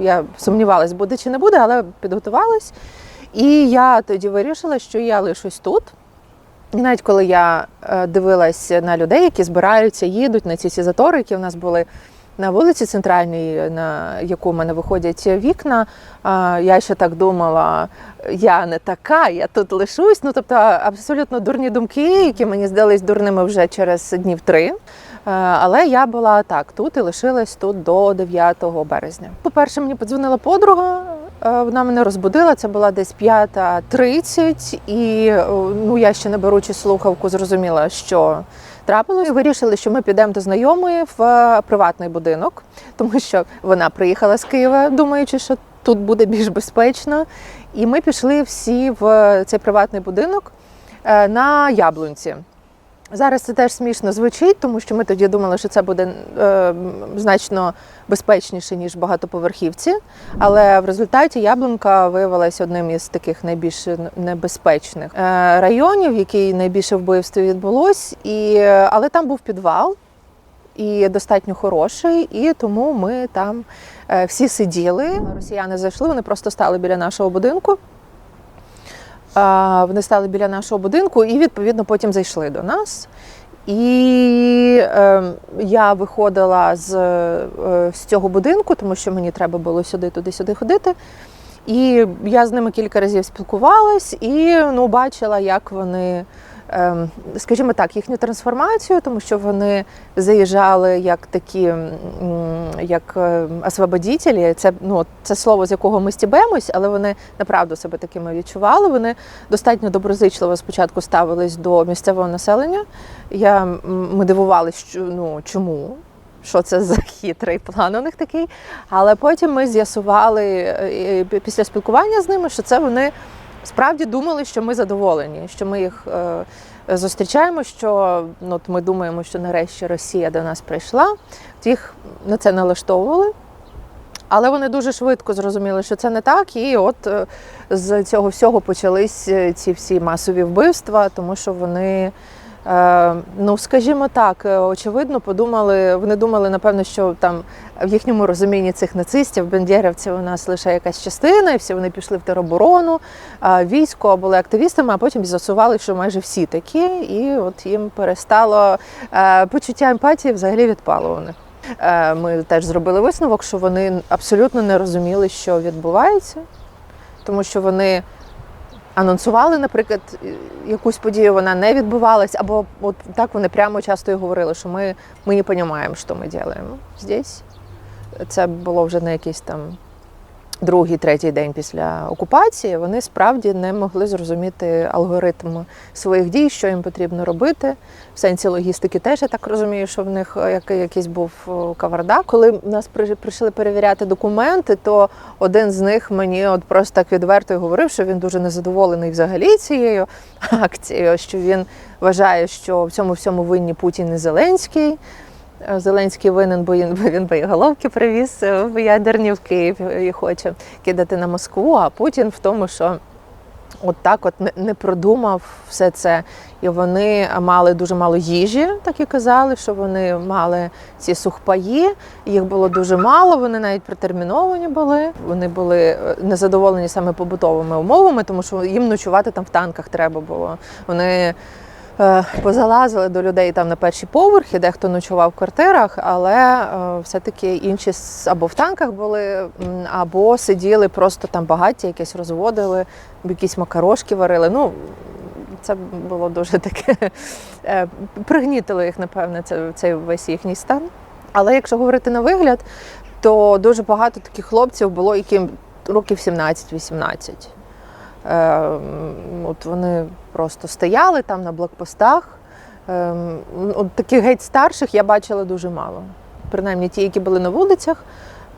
Я сумнівалась, буде чи не буде, але підготувалась. І я тоді вирішила, що я лишусь тут. І навіть коли я е, дивилась на людей, які збираються, їдуть на ці всі затори, які в нас були на вулиці центральній, на яку в мене виходять вікна, я ще так думала, я не така, я тут лишусь. Ну тобто абсолютно дурні думки, які мені здались дурними вже через днів три. Е, Але я була так тут і лишилась тут до 9 березня. По-перше, мені подзвонила подруга. е, Вона мене розбудила. Це була десь 5.30, і е, ну я ще не беручи слухавку, зрозуміла, що трапилось. Вирішили, що ми підемо до знайомої в приватний будинок, тому що вона приїхала з Києва, думаючи, що тут буде більш безпечно. І ми пішли всі в цей приватний будинок на яблунці. Зараз це теж смішно звучить, тому що ми тоді думали, що це буде е, значно безпечніше, ніж багатоповерхівці. Але в результаті Яблунка виявилася одним із таких найбільш небезпечних е, районів, в якій найбільше вбивств відбулось. І, але там був підвал. І достатньо хороший, і тому ми там е, всі сиділи. Росіяни зайшли, вони просто стали біля нашого будинку. Вони стали біля нашого будинку і відповідно потім зайшли до нас. І е, я виходила з, е, з цього будинку, тому що мені треба було сюди, туди-сюди ходити. І я з ними кілька разів спілкувалась і ну, бачила, як вони, скажімо так, їхню трансформацію, тому що вони заїжджали як такі, як е, освободітелі. Це ну, це слово, з якого ми стібемось, але вони направду себе такими відчували. Вони достатньо доброзичливо спочатку ставились до місцевого населення. Я, ми дивувалися, що, ну, чому. Що це за хитрий план у них такий? Але потім ми з'ясували е, після спілкування з ними, що це вони справді думали, що ми задоволені, що ми їх е, зустрічаємо. Що ну, ми думаємо, що нарешті Росія до нас прийшла. Їх на це налаштовували. Але вони дуже швидко зрозуміли, що це не так, і от е, з цього всього почались е, ці всі масові вбивства, тому що вони, ну скажімо так, е, очевидно, подумали, вони думали, напевно, що там в їхньому розумінні цих нацистів, бендєрівців у нас лише якась частина, і всі вони пішли в тероборону, військо були активістами, а потім з'ясували, що майже всі такі, і от їм перестало е, почуття емпатії взагалі відпало у них. Е, Ми теж зробили висновок, що вони абсолютно не розуміли, що відбувається, тому що вони анонсували, наприклад, якусь подію, вона не відбувалась, або от так вони прямо часто і говорили, що ми, ми не розуміємо, що ми робимо здесь. Це було вже на якийсь там другий, третій день після окупації. Вони справді не могли зрозуміти алгоритм своїх дій, що їм потрібно робити. В сенсі логістики теж я так розумію, що в них е, якийсь був е, кавардак. Коли нас при- прийшли перевіряти документи, то один з них мені от просто так відверто говорив, що він дуже незадоволений взагалі цією акцією, що він вважає, що в цьому всьому винні Путін і Зеленський. Е, Зеленський винен, бо він, бо він боєголовки привіз е, в ядерні в Київ і хоче кидати на Москву, а Путін в тому, що от так от не, продумав все це. І вони мали дуже мало їжі, так і казали, що вони мали ці сухпаї, їх було дуже мало, вони навіть протерміновані були. Вони були е, незадоволені саме побутовими умовами, тому що їм ночувати там в танках треба було. Вони позалазили до людей там на перші поверхи, дехто ночував в квартирах, але е, все-таки інші або в танках були, або сиділи просто там багаття якесь розводили, якісь макарошки варили. Ну, це було дуже таке. е, Пригнітило їх, напевне, цей весь їхній стан. Але якщо говорити на вигляд, то дуже багато таких хлопців було, яким років 17-18. Е, От вони просто стояли там на блокпостах. Е, От таких геть старших я бачила дуже мало. Принаймні ті, які були на вулицях.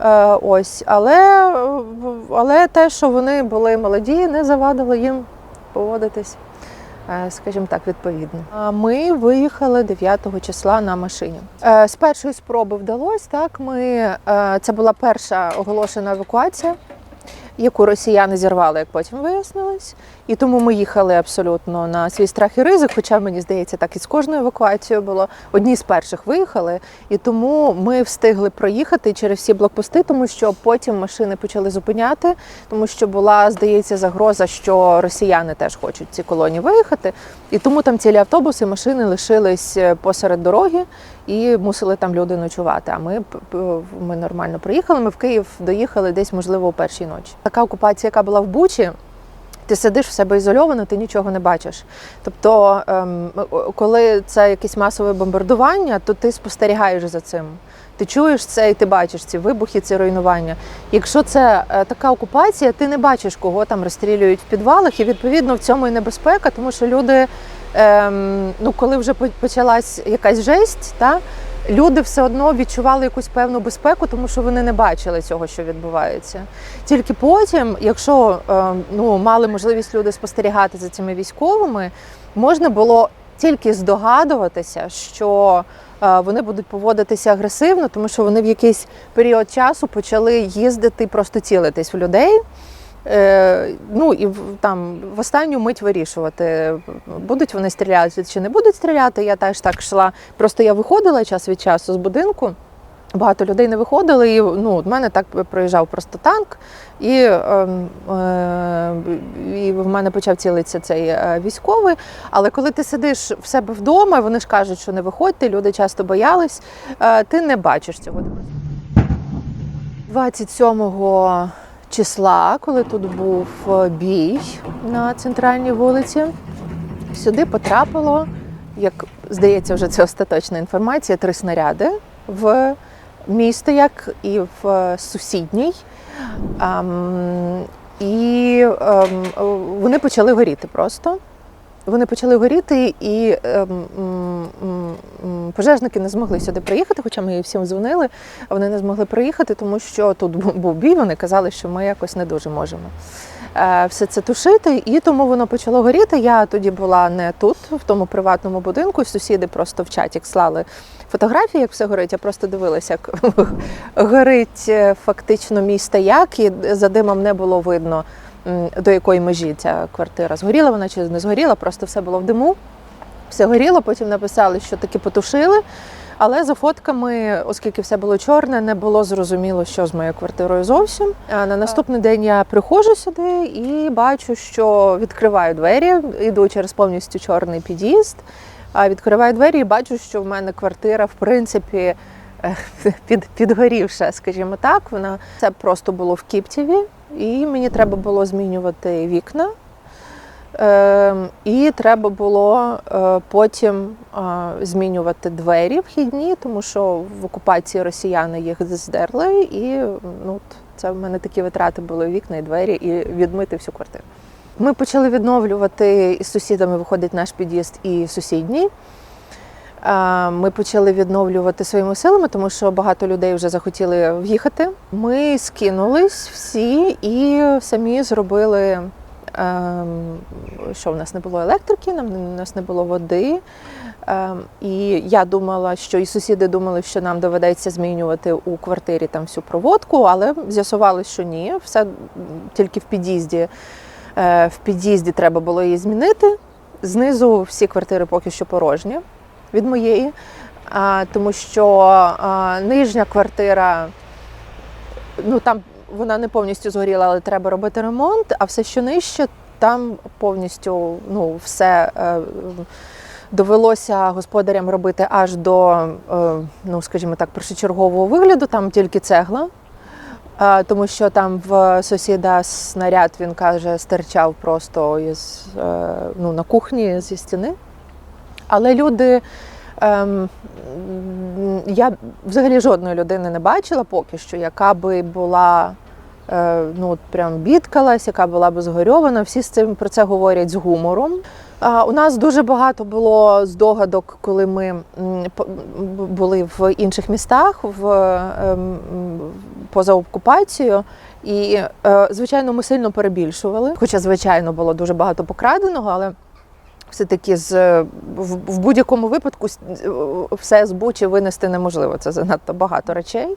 Е, Ось, але, е, але те, що вони були молоді, не завадило їм поводитись, е, скажімо так, відповідно. Ми виїхали 9 числа на машині. Е, З першої спроби вдалося. Так, ми, е, це була перша оголошена евакуація. Яку росіяни зірвали, як потім вияснилось. І тому ми їхали абсолютно на свій страх і ризик. Хоча мені здається, так і з кожною евакуацією було. Одні з перших виїхали, і тому ми встигли проїхати через всі блокпости, тому що потім машини почали зупиняти, тому що була, здається, загроза, що росіяни теж хочуть ці колонії виїхати. І тому там цілі автобуси, машини лишились е, посеред дороги і мусили там люди ночувати. А ми, ми нормально приїхали. Ми в Київ доїхали десь, можливо, о першій ночі. Така окупація, яка була в Бучі. Ти сидиш в себе ізольовано, ти нічого не бачиш. Тобто, ем, коли це якесь масове бомбардування, то ти спостерігаєш за цим. Ти чуєш це і ти бачиш ці вибухи, ці руйнування. Якщо це е, така окупація, ти не бачиш, кого там розстрілюють в підвалах, і відповідно в цьому і небезпека, тому що люди, ем, ну коли вже по- почалась якась жесть, та, люди все одно відчували якусь певну безпеку, тому що вони не бачили цього, що відбувається. Тільки потім, якщо е, ну, мали можливість люди спостерігати за цими військовими, можна було тільки здогадуватися, що е, вони будуть поводитися агресивно, тому що вони в якийсь період часу почали їздити, просто цілитись в людей. Е, ну і там в останню мить вирішувати, будуть вони стріляти чи не будуть стріляти. Я теж так йшла. Просто я виходила час від часу з будинку. Багато людей не виходили, і ну, от мене так проїжджав просто танк, і, ем, е, і в мене почав цілитися цей е, військовий. Але коли ти сидиш в себе вдома, вони ж кажуть, що не виходьте, люди часто боялись, е, ти не бачиш цього. 27 числа, коли тут був е, бій на центральній вулиці, сюди потрапило, як здається, вже це остаточна інформація, три снаряди в місто, як і в сусідній. І ем, вони почали горіти просто. Вони почали горіти, і ем, пожежники не змогли сюди приїхати, хоча ми всім дзвонили. а Вони не змогли приїхати, тому що тут був бій. Вони казали, що ми якось не дуже можемо е, все це тушити, і тому воно почало горіти. Я тоді була не тут, в тому приватному будинку. Сусіди просто в чаті слали фотографії, як все горить. Я просто дивилася, як горить е, фактично мій стояк, і за димом не було видно, до якої межі ця квартира згоріла вона чи не згоріла, просто все було в диму. Все горіло, потім написали, що таки потушили. Але за фотками, оскільки все було чорне, не було зрозуміло, що з моєю квартирою зовсім. А на наступний день я приходжу сюди і бачу, що відкриваю двері, йду через повністю чорний під'їзд. А відкриваю двері і бачу, що в мене квартира, в принципі, е, під, підгорівша, скажімо так. Вона це просто було в Кіптєві, і мені треба було змінювати вікна. Ем, І треба було е, потім е, змінювати двері вхідні, тому що в окупації росіяни їх здерли, і ну, це в мене такі витрати були вікна і двері, і відмити всю квартиру. Ми почали відновлювати із сусідами, виходить наш під'їзд і сусідній. Ми почали відновлювати своїми силами, тому що багато людей вже захотіли в'їхати. Ми скинулись всі і самі зробили ем, що в нас не було електрики, у нас не було води. Ем, І я думала, що і сусіди думали, що нам доведеться змінювати у квартирі там всю проводку, але з'ясувалося, що ні, все тільки в під'їзді. Е, В під'їзді треба було її змінити. Знизу всі квартири поки що порожні від моєї, тому що нижня квартира, ну там вона не повністю згоріла, але треба робити ремонт, а все, що нижче, там повністю ну, все е, довелося господарям робити аж до, е, ну скажімо так, першочергового вигляду, там тільки цегла. Тому що там в сусіда снаряд, він каже, стирчав просто із, е, ну, на кухні зі стіни. Але люди, ем, я взагалі жодної людини не бачила поки що, яка би була е, ну, прям бідкалась, яка була б згорьована. Всі з цим про це говорять з гумором. А, У нас дуже багато було здогадок, коли ми були в інших містах в, м, поза окупацією. І, е, звичайно, ми сильно перебільшували. Хоча, звичайно, було дуже багато покраденого, але все-таки з в, будь-якому випадку все з Бучі винести неможливо. Це занадто багато речей.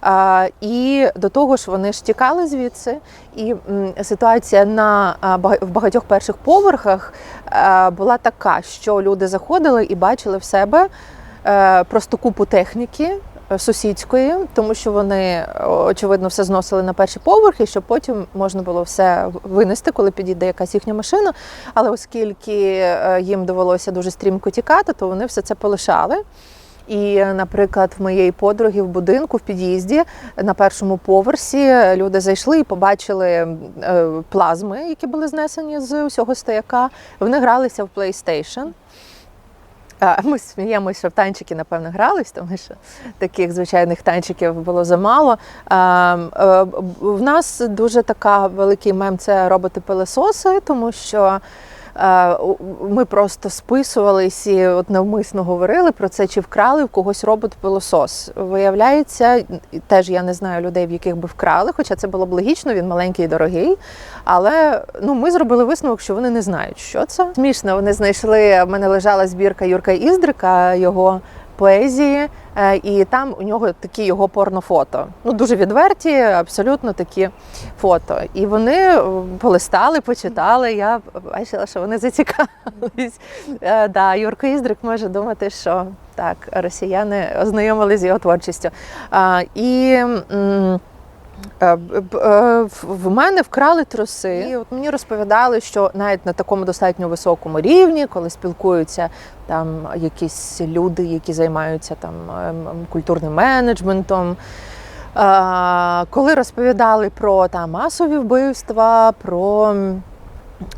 А, і до того ж, вони ж тікали звідси. І ситуація на в багатьох перших поверхах була така, що люди заходили і бачили в себе е, просто купу техніки. Е, Сусідської, тому що вони е, очевидно все зносили на перші поверхи, щоб потім можна було все винести, коли підійде якась їхня машина. Але оскільки е, їм довелося дуже стрімко тікати, то вони все це полишали. І, наприклад, в моєї подруги в будинку в під'їзді на першому поверсі люди зайшли і побачили плазми, які були знесені з усього стояка. Вони гралися в PlayStation. Ми сміємося, що в танчики, напевно, грались, тому що таких звичайних танчиків було замало. Е, В нас дуже така великий мем це роботи пилососи тому що ми просто списувались і от навмисно говорили про це, чи вкрали в когось робот-пилосос. Виявляється, теж я не знаю людей, в яких би вкрали, хоча це було б логічно, він маленький і дорогий. Але ну, ми зробили висновок, що вони не знають, що це. Смішно, вони знайшли. В мене лежала збірка Юрка Іздрика, його поезії, е, і там у нього такі його порнофото. Ну дуже відверті, абсолютно такі фото. І вони е, полистали, почитали. Я бачила, що вони зацікавились. Е, Да, Юрко Іздрик може думати, що так, росіяни ознайомились з його творчістю. І в- В мене вкрали труси. І от мені розповідали, що навіть на такому достатньо високому рівні, коли спілкуються там якісь люди, які займаються там ем, ем, культурним менеджментом. е, Коли розповідали про там масові вбивства, про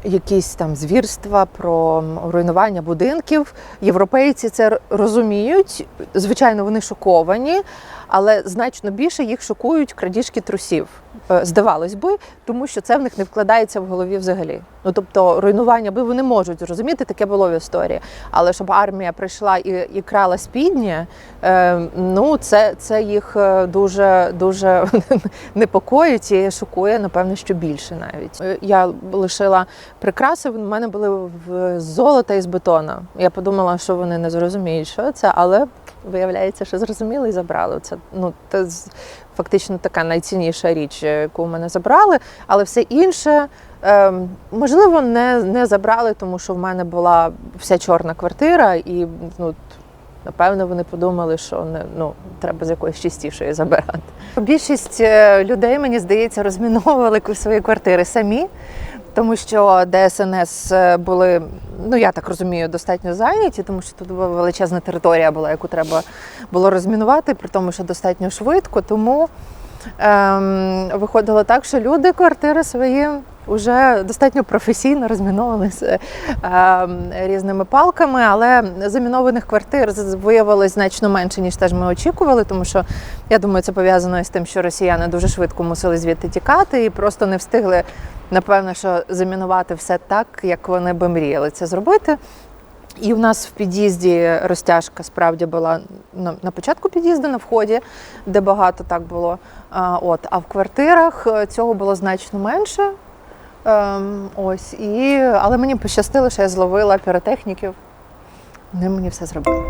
якісь там звірства, про руйнування будинків, європейці це розуміють. Звичайно, вони шоковані, але значно більше їх шокують крадіжки трусів. Е, Здавалось би, тому що це в них не вкладається в голові взагалі. Ну тобто руйнування, бо вони можуть зрозуміти, таке було в історії. Але щоб армія прийшла і, і крала спідні, е, ну це, це їх е, дуже дуже непокоїть і шокує, напевно, що більше навіть. Е, Я лишила прикраси, в мене були в золота і з бетона. Я подумала, що вони не зрозуміють, що це, але виявляється, що зрозуміли і забрали. Це ну це фактично така найцінніша річ, яку в мене забрали, але все інше. Ем, можливо, не, не забрали, тому що в мене була вся чорна квартира, і ну, напевно вони подумали, що не ну треба з якоїсь чистішої забирати. Більшість е, людей, мені здається, розміновували свої квартири самі, тому що ДСНС е, були, ну я так розумію, достатньо зайняті, тому що тут була величезна територія була, яку треба було розмінувати, при тому, що достатньо швидко. Тому ем, виходило так, що люди квартири свої вже достатньо професійно розміновували з ем, різними палками, але замінованих квартир виявилось значно менше, ніж теж ми очікували, тому що я думаю, це пов'язано із тим, що росіяни дуже швидко мусили звідти тікати і просто не встигли, напевно, що замінувати все так, як вони би мріяли це зробити. І в нас в під'їзді розтяжка справді була на, початку під'їзду, на вході, де багато так було. А, от, а в квартирах е, цього було значно менше. Ем, ось, і, але мені пощастило, що я зловила піротехніків. Вони мені все зробили.